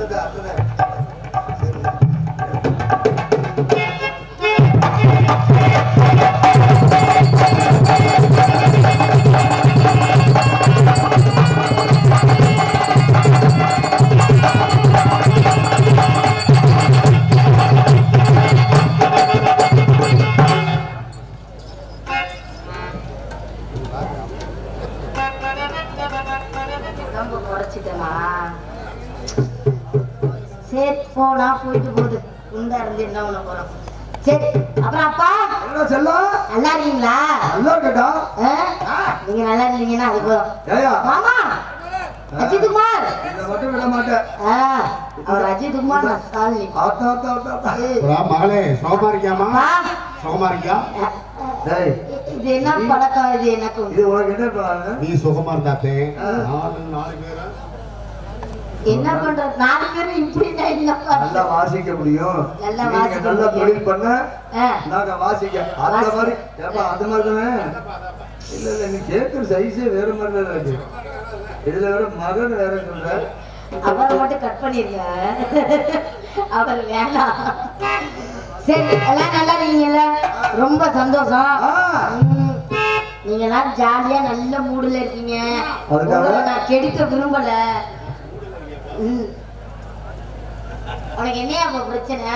आता நீங்க நல்லா இருந்தீங்கன்னா அது போதும். மாமா அஜித் குமார். இதை மட்டும் விட மாட்டேன். ஆ, அவர் அஜித் குமார் நான் ஸ்டாலினி. ஆத்தா ஆத்தா ஆத்தா ஆத்தா. அப்புறம் மகளே சுகமா இருக்கியாமா ஆ, சுகமா இருக்கியா? இது என்ன பழக்கம் இது எனக்கும் இது உனக்கு என்ன பண்ணாங்க நீ சுகமா இருந்தாத்தே நாலு நாலு பேரா? என்ன பண்றது நாலு பேரும் இப்படி நல்லா? வாசிக்க முடியும். நல்லா வாசிக்க நல்லா முடியும். தொழில் பண்ண ஆ, நாங்க வாசிக்க. அந்த வாசி- மாதிரி ஏப்பா அது மாதிரி தானே? இல்ல இல்ல நீ கேட்கிற சைஸே வேற மாதிரி தான் இருக்கு. இதுல வேற மகன் வேற சொல்ற. அவரை மட்டும் கட் பண்ணிருங்க அவர் வேணாம். சரி எல்லாம் நல்லா இருக்கீங்கல்ல? ரொம்ப சந்தோஷம். நீங்க எல்லாம் ஜாலியா நல்ல மூடுல இருக்கீங்க. நான் கெடுக்க விரும்பல. உனக்கு என்னையா பிரச்சனை?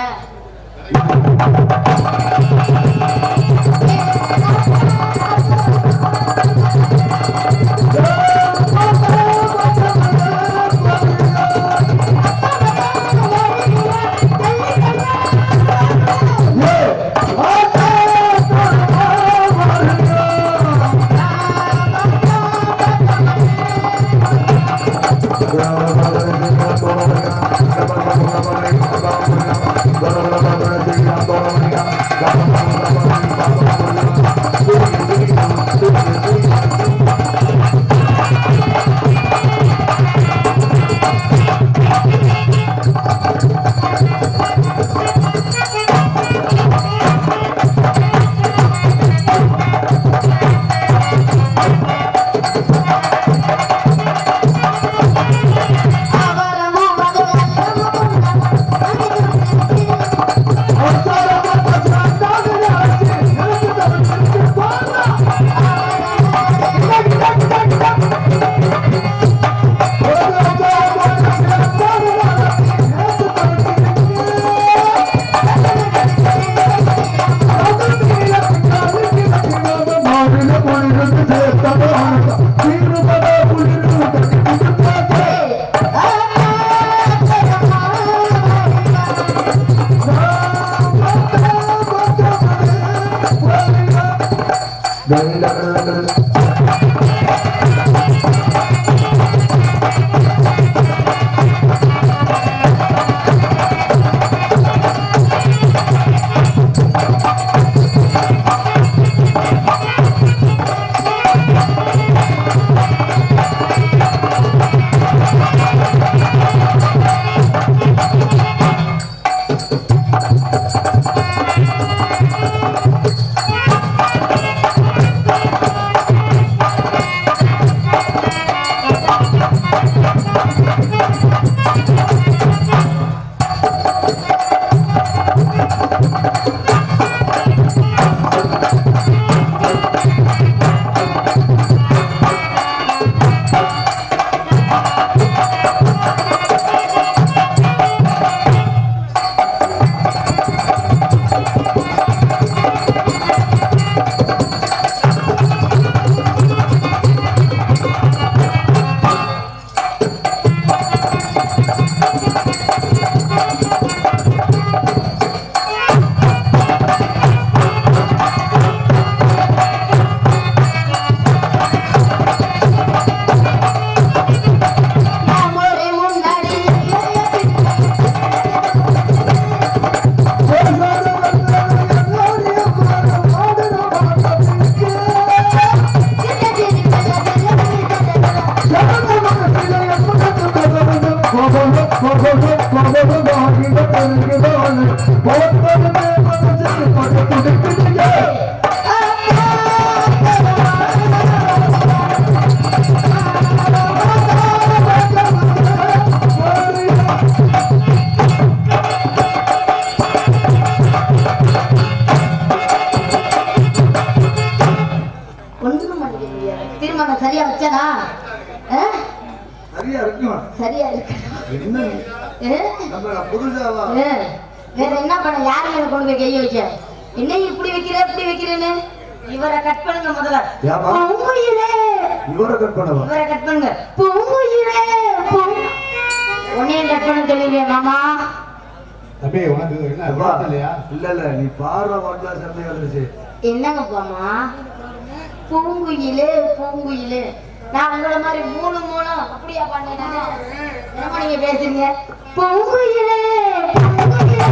என்ன இப்படி வைக்கிற இப்படி வைக்கிறேன்னு? இவரை கட் பண்ணுங்க முதல்ல? பூங்குயிலே இவரை கட் பண்ணவா? இவரை கட் பண்ணுங்க. பூங்குயிலே உன்னையும் கட் பண்ண சொல்லிடுவேன் மாமா. தம்பி உனக்கு என்ன? அப்பா, விருப்பம் இல்லையா? இல்ல இல்ல நீ பாடுற பாட்டுல சண்டை வந்துருச்சு என்னங்க போமா பூங்குயிலே பூங்குயிலே. நான் உங்கள மாதிரி மூணு மூணு அப்படியா பண்ணேன் என்னமா நீங்க பேசுறீங்க? பூங்குயிலே பூங்குயிலே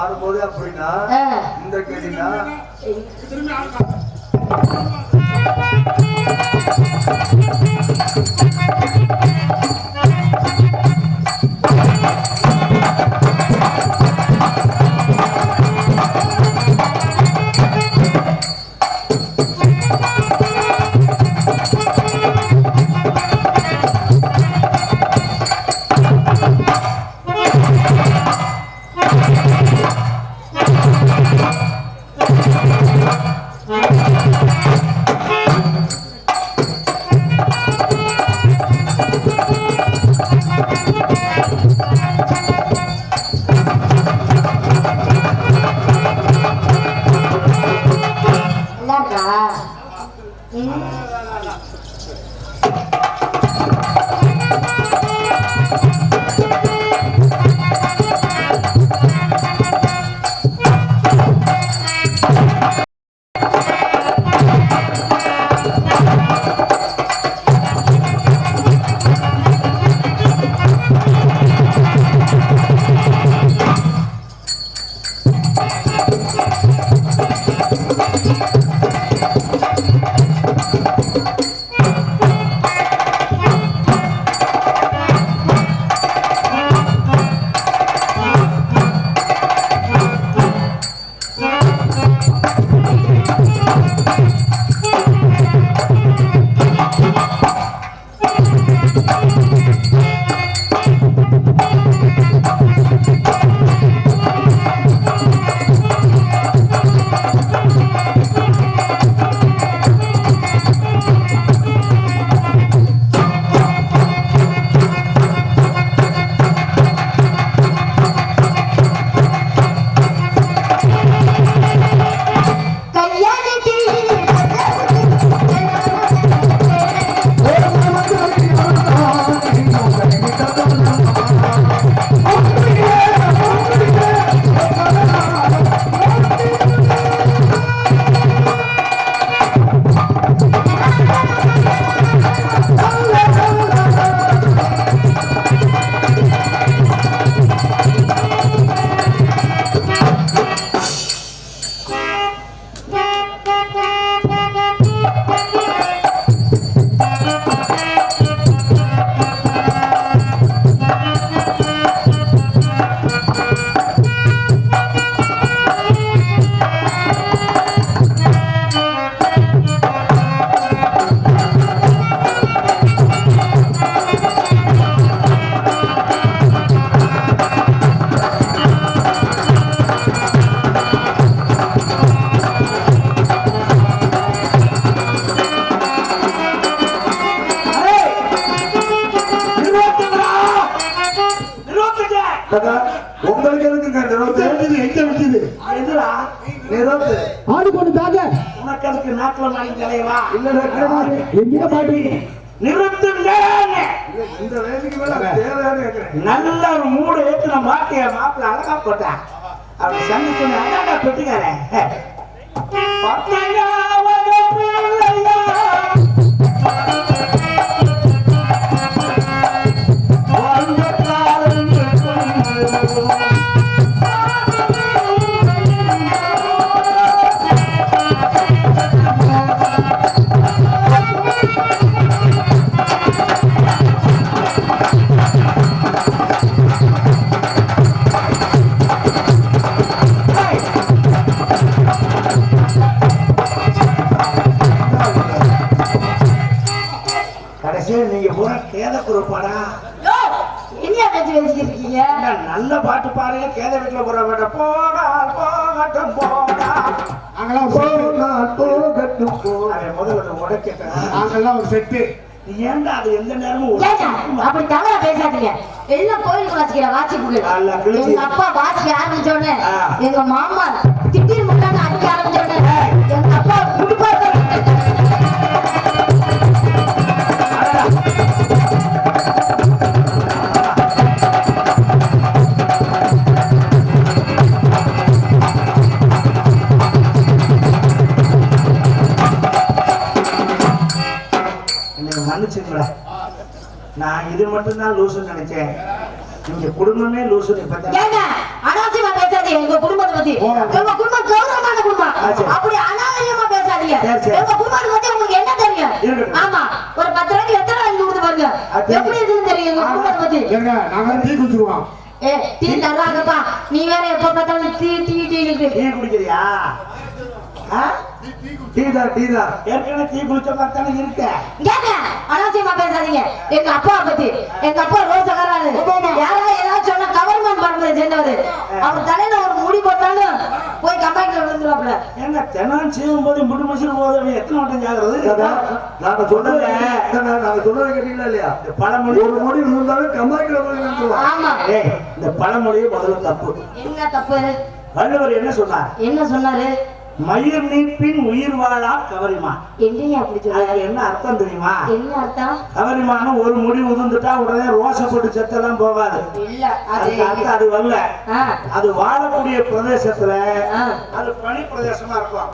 ஆடும்போது அப்படின்னா. இந்த கேட்டீங்கன்னா நிறுத்து ஆடு கொண்டு தாங்க. உனக்கு அதுக்கு நாட்டில் நாளைக்கு தலைவா? இல்ல எங்கேயோ பாட்டு? நிறுத்துங்க. இந்த வேலைக்கு மேல நல்ல ஒரு மூடு ஏத்துன மாட்டிய மாப்பிள்ள அழகா போட்டான் அவன் சந்தி சொன்ன அழகா பெட்டுக்காரன் பத்தையாவது நல்ல பாட்டு பாருங்க கேத வீட்டுல போற வேட்ட போடா போகட்டும் ஒரு செட்டு. போனால் போகட்டும் போ. அவன் முதல்ல நாங்கெல்லாம் ஒரு செட்டு. நீ ஏன்டா அது எந்த நேரமும் அப்படி தவறா பேசாதீங்க. எல்லாம் கோயிலுக்கு வாசிக்கிற அல்ல, கிழிச்சு. எங்க அப்பா வாசிக்க ஆரம்பிச்ச உடனே ஆ. எங்க மாமா திடீர் நான் இது மட்டும்தான் லூசுன்னு நினைச்சேன். நீங்க குடும்பமே ஏங்க அனாவசியமா பேசாதீங்க. எங்க குடும்பத்தை பத்தி. ஓ. எங்க குடும்பம் கௌரவமான குடும்பம். அப்படி அனாவசியமா பேசாதீங்க. எங்க குடும்பத்தை பத்தி உங்களுக்கு என்ன தெரியும். ஆமா ஒரு பத்து ரூபாய்க்கு எத்தனை வாங்கி கொடுத்து பாருங்க. எப்படி இருக்குன்னு தெரியும் எங்க குடும்பத்தை பத்தி? ஏங்க நாங்க டீ குடிச்சிருவோம் ஏ டீ தர்றாங்கப்பா நீ வேற எப்ப பார்த்தாலும் டீ டீ டீ டீ. குடிக்கிறியா? டீதா டீதா ஏற்கனவே டீ குடிச்ச மாதிரி தானே இருக்க. கேங்க அனாவசியமா பேசாதீங்க. எங்க அப்பா பத்தி. எங்க அப்பா ரோசக்காராரு யாராவது ஏதாவது சொன்னா கவர்மெண்ட் படத்தை சேர்ந்தவரு. அவர் தலையில ஒரு முடி போட்டாலும் போய் கம்பாக்டர் விழுந்துருவாப்ல ஏங்க தினம் செய்யும் போது முடி போது அவன் எத்தனை வட்டம் ஜாகிறது? நாங்க சொன்னது நாங்க சொன்னது கேட்டீங்களா இல்லையா? பழமொழி ஒரு மொழி இருந்தாலும் கம்மாய்க்கிற மொழி நிறுத்துவோம் ஆமா. இந்த பழமொழியே முதல்ல தப்பு. என்ன தப்பு? வள்ளுவர் என்ன சொன்னார்? என்ன சொன்னாரு? மயிர் நீப்பின் உயிர் வாழா கவரிமா என்னைய அப்படி சொல்றாரு அதுக்கு என்ன அர்த்தம் தெரியுமா? என்ன அர்த்தம்? கவரிமான ஒரு முடி உதிர்ந்துட்டா உடனே ரோசப்பட்டு செத்தெல்லாம் போகாது. இல்ல அது வரல. அது வாழக்கூடிய பிரதேசத்துல அது பனி பிரதேசமா இருக்கும்.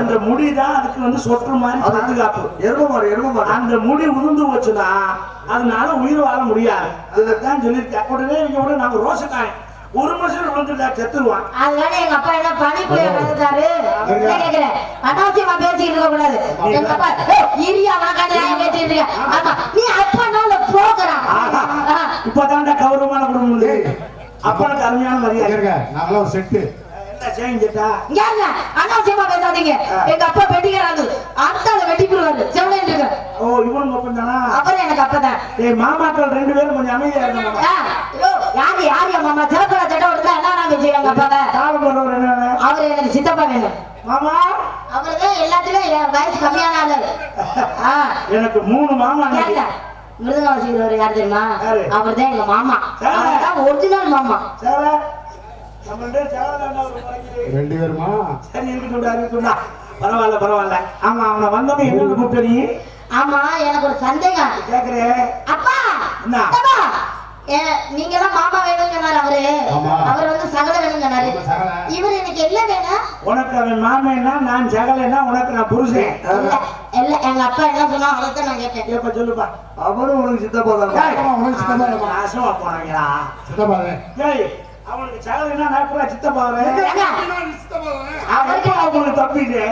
அந்த முடி. தான் அதுக்கு வந்து சொற்று மாதிரி பாதுகாப்பு. எரும மாடு எரும மாடு. அந்த முடி உதிர்ந்து போச்சுன்னா அதனால உயிர் வாழ முடியாது. அதுதான் சொல்லியிருக்கேன். உடனே நீங்க உடனே நாங்க ரோசக்காய் ஒரு மனுஷன் விழுந்துட்டா செத்துருவான். அதனால எங்க அப்பா என்ன பனிக்குள்ள வந்துட்டாரு என்ன கேக்குறேன் அனாவசியமா பேசிக்கிட்டு இருக்க கூடாது. எங்க அப்பா "ஏய், இரியா வாக்காடு பேசிட்டு இருக்க. ஆமா. நீ அப்பா போகிறான் ஆஹா. இப்பதான்டா கௌரவமான குடும்பம் இது. அப்பனுக்கு அருமையான மரியாதை. ஏங்க நாங்கெல்லாம் ஒரு செட்டு. அனாவசியமா பேசாதீங்க. எங்க அப்பா வெட்டிக்கிறாங்க அடுத்தால வெட்டி போடுவாரு செவனேன்னு இருக்கு ஓ இவனுக்கு தானா அப்புறம் எனக்கு அப்பதான். ஏய் மாமாக்கள் ரெண்டு பேரும் கொஞ்சம் அமைதியா இருந்தாங்க யாரு யாரு? மாமா சிவக்கலை சட்டை விட்டுதான் என்ன நாங்க செய்வாங்க அப்பாவை? என்ன? அவரு எனக்கு சித்தப்பா வேணும். மாமா? அவருதான் எல்லாத்துலயும் வயசு கம்மியான ஆளு. ஆ. எனக்கு மூணு மாமா. அன்னைக்கு. மிருதங்க வாசிக்கிறவர் யார் தெரியுமா? யாரு? அவர்தான் எங்க மாமா. யாரு? அவர்தான் ஒரிஜினல் மாமா. சேர நம்மள்ட்ட சேர தாண்டா ஒரு முறைக்கு. ரெண்டு பேருமா? சரி இருக்கட்டும் இருக்கட்டும்டா பரவாயில்ல பரவாயில்ல. ஆமா அவனை வந்தவன் என்ன கூப்பிட்ட நீ? ஆமா எனக்கு ஒரு சந்தேகம். கேக்குறேன் அப்பா! என்ன? அப்பா! நீங்க எல்லாம் மாமா வேணும்னு சொன்னாரு அவரு. அவர் வந்து சகல வேணும்னு சொன்னாரு. இவர் எனக்கு என்ன வேணும்? உனக்கு அவன் மாமன்னா நான் ஜகலைன்னா உனக்கு நான் புருஷன். இல்ல எங்க அப்பா என்ன சொன்னா அதைத்தான் நான் கேட்டேன். இப்ப சொல்லுப்பா. அவனும் உனக்கு சித்தப்பா தான். உனக்கு சித்தப்பா இல்லப்பா. நாசமா போனாங்களா சித்தப்பாவே ஏய் அவனுக்கு ஜகலைன்னா நான் கூட சித்தப்பா அவனுக்கு அவங்களுக்கு தம்பிட்டு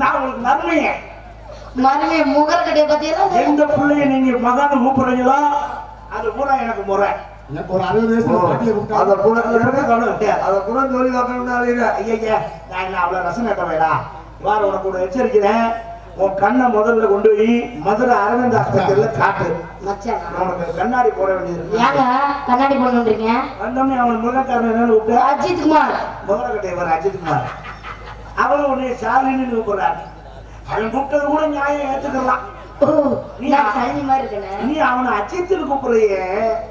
நான் உங்களுக்கு நன்மைய மறுமை முகர்கட்டைய பத்தி எந்த பிள்ளைய நீங்க மகான்னு கூப்பிடுறீங்களோ அது பூரா எனக்கு முறை. எனக்கு ஒரு அறுபது வயசுல அத கூட அத கூட ஜோலி பார்க்கணும்னு அழியிற ஐயா நான் என்ன அவ்வளவு ரசம் கட்டவைடா வார உனக்கு ஒரு எச்சரிக்கிறேன் உன் கண்ணை முதல்ல கொண்டு போய் மதுரை அரவிந்த் ஆஸ்பத்திரியில காட்டு மச்சான் உனக்கு கண்ணாடி போட வேண்டியது ஏங்க கண்ணாடி போடணுன்றீங்க வந்தோடனே அவன் என்னன்னு விட்டு அஜித் குமார் முதல கட்டை வர அஜித் குமார் அவன் உன்னை சாலின்னு கூப்பிடுறாரு அவன் கூப்பிட்டது கூட நியாயம் ஏத்துக்கலாம் ஓ நான் சனி மாதிரி இருக்கேனே. நீ அவனை அஜித்துன்னு கூப்பிடுறியே.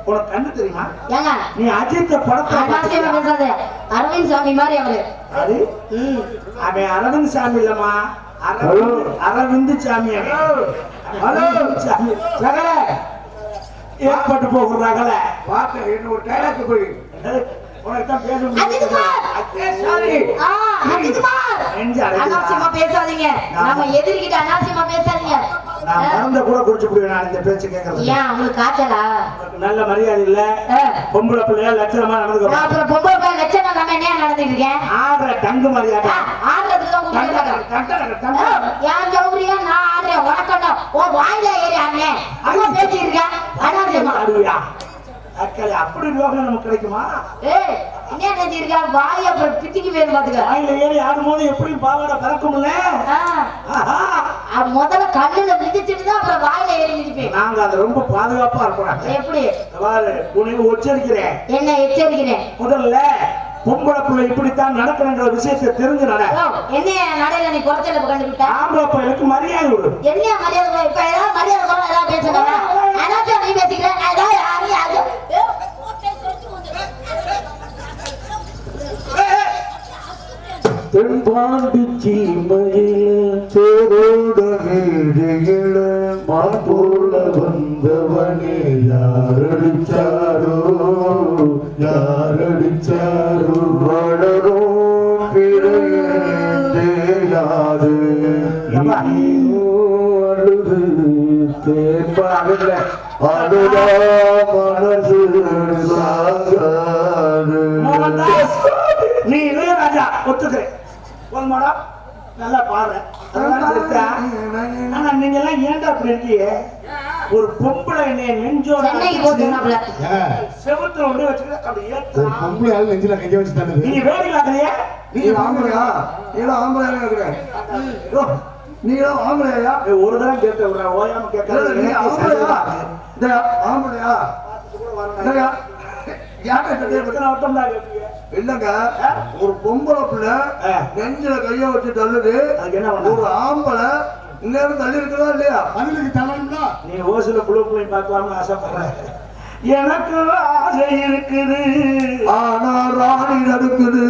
உனக்கு கண்ணு தெரியுமா? ஏங்க. நீ அஜித்த படத்தை அரவிந்த் சாமி மாதிரி அவரு. அது? ம். அவன் அரவிந்த் சாமி இல்லம்மா. அரவிந்த் அரவிந்த் சாமி. அரவிந்த் சாமி ரகல. ஏற்பட்டு போகும் ரகல. பாக்க என்ன ஒரு டைலாக் போய். உனக்கு தான் பேச அஜித்குமார்! அனாவசியமா? பேசாதீங்க. நம்ம எதிர்கிட்ட அனாவசியமா பேசாதீங்க. நான் ஆ, மறந்த கூட குடிச்சு போடுவேன் நான் இந்த பேச்சு கேட்கறது ஏன் அவங்களுக்கு காய்ச்சலா? நல்ல மரியாதை இல்ல. பொம்பளை பிள்ளையா லட்சணமா நான் நடந்துக்க அப்புறம் பொம்பளை போய் லட்சணம் நம்ம என்ன நடந்துட்டு இருக்கேன்? ஆடுற தங்கு மரியாதை. சௌகரியா? நான் ஆடுறேன் உனக்கணும் ஓ வாயில ஏறி ஆடுனேன் அம்மா இருக்கேன். அனாவசியமா? ஆடுவியா அப்படி யோகம் நமக்கு கிடைக்குமா? ஏய் என்ன நினைச்சிருக்க வாய் அப்புறம் பிட்டிக்கு வேணும் பாத்துக்க வாயில ஏறி ஆடும்போது எப்படி பாவாடை பறக்கும்ல? முதல்ல கண்ணுல மிதிச்சிட்டு தான் அப்புறம் வாயில ஏறி மிதிப்பேன். நாங்க அது ரொம்ப பாதுகாப்பா இருக்கணும் எப்படி? உனக்கு உச்சரிக்கிறேன் என்ன எச்சரிக்கிறேன்? முதல்ல பொம்பளை பிள்ளை இப்படித்தான் நடக்கணுன்ற விஷயத்தை தெரிஞ்சு நட. ஓ, என்னைய நடையில நீ குறைச்சல கண்டுபிட்ட ஆம்பளை பிள்ளைக்கு மரியாதை விடு என்ன மரியாதை இப்ப ஏதாவது மரியாதை குறை ஏதாவது பேசுறா அதாச்சும் நீ பேசிக்கிற. நான் ஏதாவது யாரையும் தென்பாண்டி சீமையில சேரோட வீடுகள மான் போல வந்தவனே யாரடிச்சாரோ யாரடிச்சாரோ வளரோ பிறையாது அழுது தேப்பாகல அழுதா மனசு சாகாது. நீ இளையராஜா ஒத்துக்கிறேன். நல்லா பாடுற. அதெல்லாம் சரிதா. ஆனா நீங்க எல்லாம் ஏன்டா அப்படி இருக்கீங்க? ஒரு பொம்பளை என்னைய நெஞ்சோட செவுத்துல ஒண்ணு வச்சுக்கிட்டு அப்படி ஒரு ஏத்தா. பொம்பளை ஆள் நெஞ்சில கைய வச்சு தந்தது நீங்க வேடி பாக்குறியா நீ ஆம்பளையா? நீலாம் ஆம்பளையா ஒரு தடவை கேட்ட விடுறேன் ஓயாம கேட்கறது ஆம்பளையா? ஆம்பளையா? இல்லங்க. ஒரு பொம்பளை பிள்ளை ஆ. நெஞ்சில கைய வச்சு தள்ளுது? ஒரு ஆம்பளை இந்நேரம் தள்ளி இருக்குதா இல்லையா? பதிலுக்கு தரணும்ல நீ ஓசில புழு புள்ளி பார்க்கலாம்னு ஆசைப்படுறேன். எனக்கு ஆசை இருக்குது. ஆனா ராணி நடக்குது.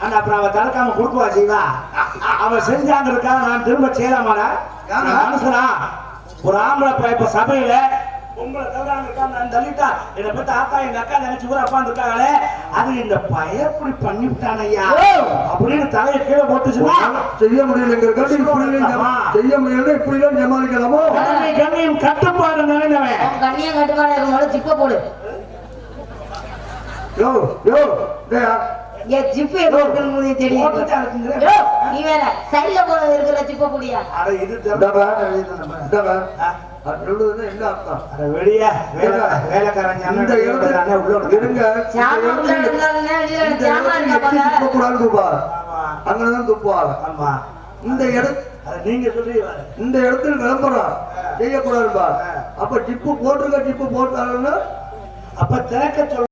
ஆனா அப்புறம் அவ தடுக்காம கொடுக்குவா செய்வா? அவ செஞ்சாங்கிறதுக்காக நான் திரும்ப செய்யலாமாடா? மனுஷனா? ஒரு ஆம்பளை இப்ப சபையில உங்களை தவிர நான் தள்ளிட்டா என்னை பத்தி ஆத்தா எங்க அக்கா நினைச்சு கூட அப்பா இருக்காங்களே அது இந்த பையன் இப்படி பண்ணிவிட்டான் ஐயா அப்படின்னு தலையை கீழே போட்டுச்சுன்னா செய்ய எல்லாம் ஆமா. செய்ய முடியல இப்படி எல்லாம் சமாளிக்கலாமோ கண்ணை கண்ணையும் கட்டுப்பாடு நிறைந்தவன். அவன் கண்ணியம் கட்டுப்பாடு இருக்கும்போது ஜிப்ப போடு. யோ யோ ஏ ஜிப்பு இருக்குன்னு உங்களுக்கு தெரியும். நீ வேற சைடுல போட இருக்கிற ஜிப்ப போடியா? அட இது துப்பா. ஆமா. அங்கதான் துப்புவாங்க ஆமா. இந்த இட அது நீங்க சொல்றீங்க. இந்த இடத்துல விளம்பரம் செய்யக்கூடாதுப்பா. அப்ப ஜிப்பு போட்டிருக்க ஜிப்பு போட்டாங்கன்னா அப்ப திறக்க சொல்ல